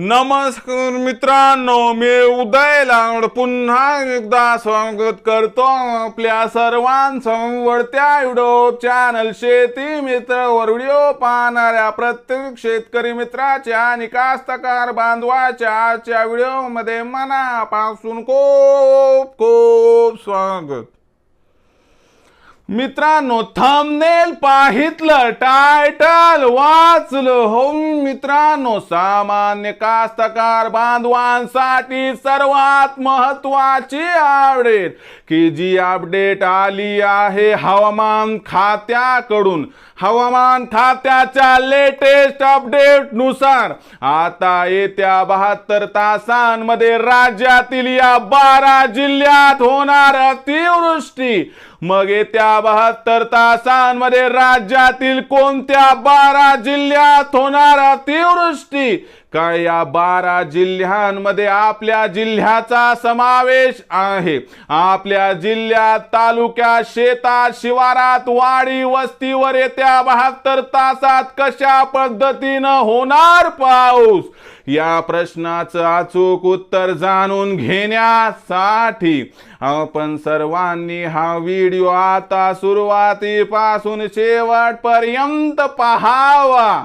नमस्कार मित्रांनो मी उदय लांगड पुन्हा एकदा स्वागत करतो आपल्या सर्वांचं वडत्या युट्यूब चॅनल शेती मित्रवर व्हिडिओ पाहणाऱ्या प्रत्येक शेतकरी मित्राच्या आणि कास्तकार बांधवाच्या आजच्या व्हिडिओमध्ये मनापासून खूप खूप स्वागत. मित्रांनो थंबनेल पाहितलं टायटल वाचलं. हो मित्रांनो सामान्य कास्तकार बांधवांसाठी सर्वात महत्वाची अपडेट की जी अपडेट आली आहे हवामान खात्याकडून. हवामान खात्याच्या लेटेस्ट अपडेटनुसार आता येत्या बहात्तर तासांमध्ये राज्यातील या बारा जिल्ह्यात होणार अतिवृष्टी. मग येत्या बहात्तर तासांमध्ये राज्यातील कोणत्या बारा जिल्ह्यात होणार अतिवृष्टी काय या बारा जिल्ह्यांमध्ये आपल्या जिल्ह्याचा समावेश आहे. आपल्या जिल्ह्यात तालुक्यात शेतात शिवारात वाडी वस्तीवर येत्या बहात्तर तासात कशा पद्धतीनं होणार पाऊस? या प्रश्नाचं अचूक उत्तर जाणून घेण्यासाठी आपण सर्वांनी हा व्हिडिओ आता सुरुवातीपासून शेवटपर्यंत पहावा.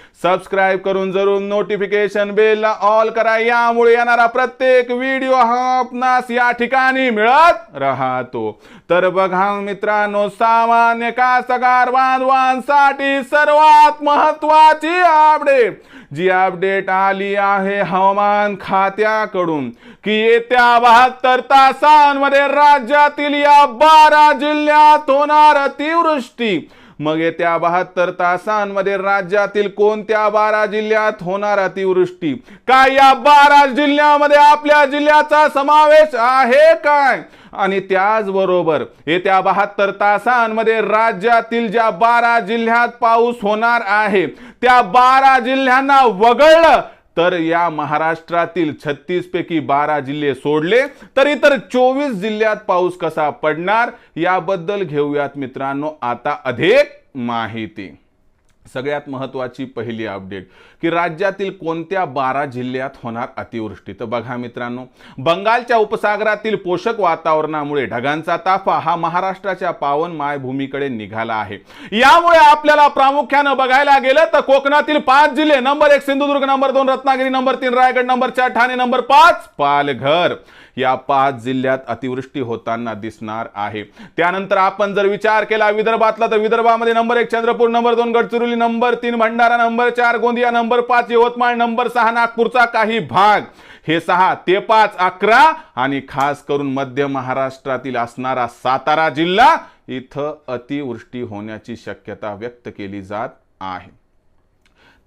सबस्क्राईब करून जरूर नोटिफिकेशन बेलला ऑल करा. यामुळे येणारा प्रत्येक व्हिडिओ हा आपणास या ठिकाणी मिळत राहतो. तर बघा मित्रांनो सामान्य कास्तकार बांधवांसाठी सर्वात महत्वाची अपडेट जी अपडेट आली आहे हवामान खात्याकडून की येत्या बहात्तर तासांमध्ये राज्यातील या बारा जिल्ह्यात होणार अतिवृष्टी. मग येत्या बहात्तर तासांमध्ये राज्यातील कोणत्या बारा जिल्ह्यात होणार अतिवृष्टी? काय या बारा जिल्ह्यामध्ये आपल्या जिल्ह्याचा समावेश आहे काय? आणि त्याचबरोबर येत्या बहात्तर तासांमध्ये राज्यातील ज्या बारा जिल्ह्यात पाऊस होणार आहे त्या बारा जिल्ह्यांना वगळलं तर या महाराष्ट्रातील छत्तीस पैकी बारा जिल्हे सोडले तर इतर चोवीस जिल्ह्यात पाऊस कसा पडणार? याबद्दल घेऊयात मित्रांनो आता अधिक माहिती. सगळ्यात महत्त्वाची पहिली अपडेट की राज्यातील कोणत्या बारा जिल्ह्यात होणार अतिवृष्टी. तर बघा मित्रांनो बंगालच्या उपसागरातील पोषक वातावरणामुळे ढगांचा ताफा हा महाराष्ट्राच्या पावन मायभूमीकडे निघाला आहे. यामुळे आपल्याला प्रामुख्यानं बघायला गेलं तर कोकणातील पाच जिल्हे नंबर एक सिंधुदुर्ग नंबर दोन रत्नागिरी नंबर तीन रायगड नंबर चार ठाणे नंबर पाच पालघर. या पाच जिल्ह्यात अतिवृष्टी होताना दिसणार आहे. त्यानंतर आपण जर विचार केला विदर्भातला तर विदर्भामध्ये नंबर एक चंद्रपूर नंबर दोन गडचिरोली नंबर तीन भंडारा नंबर चार गोंदिया नंबर पाच यवतमाळ नंबर सहा नागपूरचा काही भाग. हे सहा ते पाच अकरा आणि खास करून मध्य महाराष्ट्रातील असणारा सातारा जिल्हा इथं अतिवृष्टी होण्याची शक्यता व्यक्त केली जात आहे.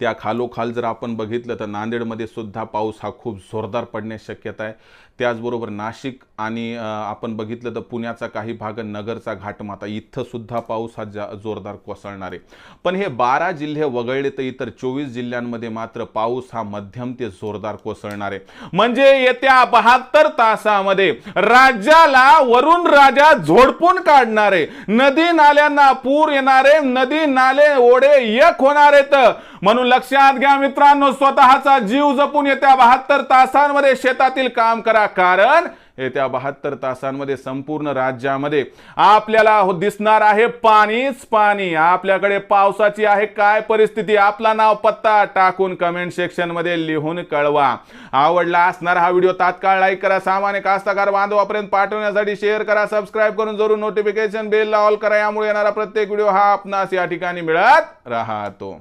त्या खालोखाल जर आपण बघितलं तर नांदेडमध्ये सुद्धा पाऊस हा खूप जोरदार पडण्याची शक्यता आहे. त्याचबरोबर नाशिक आणि आपण बघितलं तर पुण्याचा काही भाग नगरचा घाटमाता इथं सुद्धा पाऊस हा जा जोरदार कोसळणार आहे. पण हे बारा जिल्हे वगळले तर इतर चोवीस जिल्ह्यांमध्ये मात्र पाऊस हा मध्यम ते जोरदार कोसळणार आहे. म्हणजे येत्या बहात्तर तासामध्ये राज्याला वरून राजा झोडपून काढणारे नदी नाल्यांना पूर येणारे नदी नाले ओढे एक होणारे तर म्हणून लक्षात घ्या मित्रांनो स्वतःचा जीव जपून येत्या बहात्तर तासांमध्ये शेतातील काम करा. कारण येत्या बहात्तर तासांमध्ये संपूर्ण राज्यामध्ये आपल्याला दिसणार आहे पाणीच पाणी. आपल्याकडे पावसाची आहे काय परिस्थिती? आपला नाव पत्ता टाकून कमेंट सेक्शनमध्ये लिहून कळवा. आवडला असणार हा व्हिडिओ तात्काळ लाईक करा. सामान्य कास्तकार बांधवापर्यंत पाठवण्यासाठी शेअर करा. सबस्क्राईब करून जरूर नोटिफिकेशन बेलला ऑल करा. यामुळे येणारा प्रत्येक व्हिडिओ हा आपणास या ठिकाणी मिळत राहतो.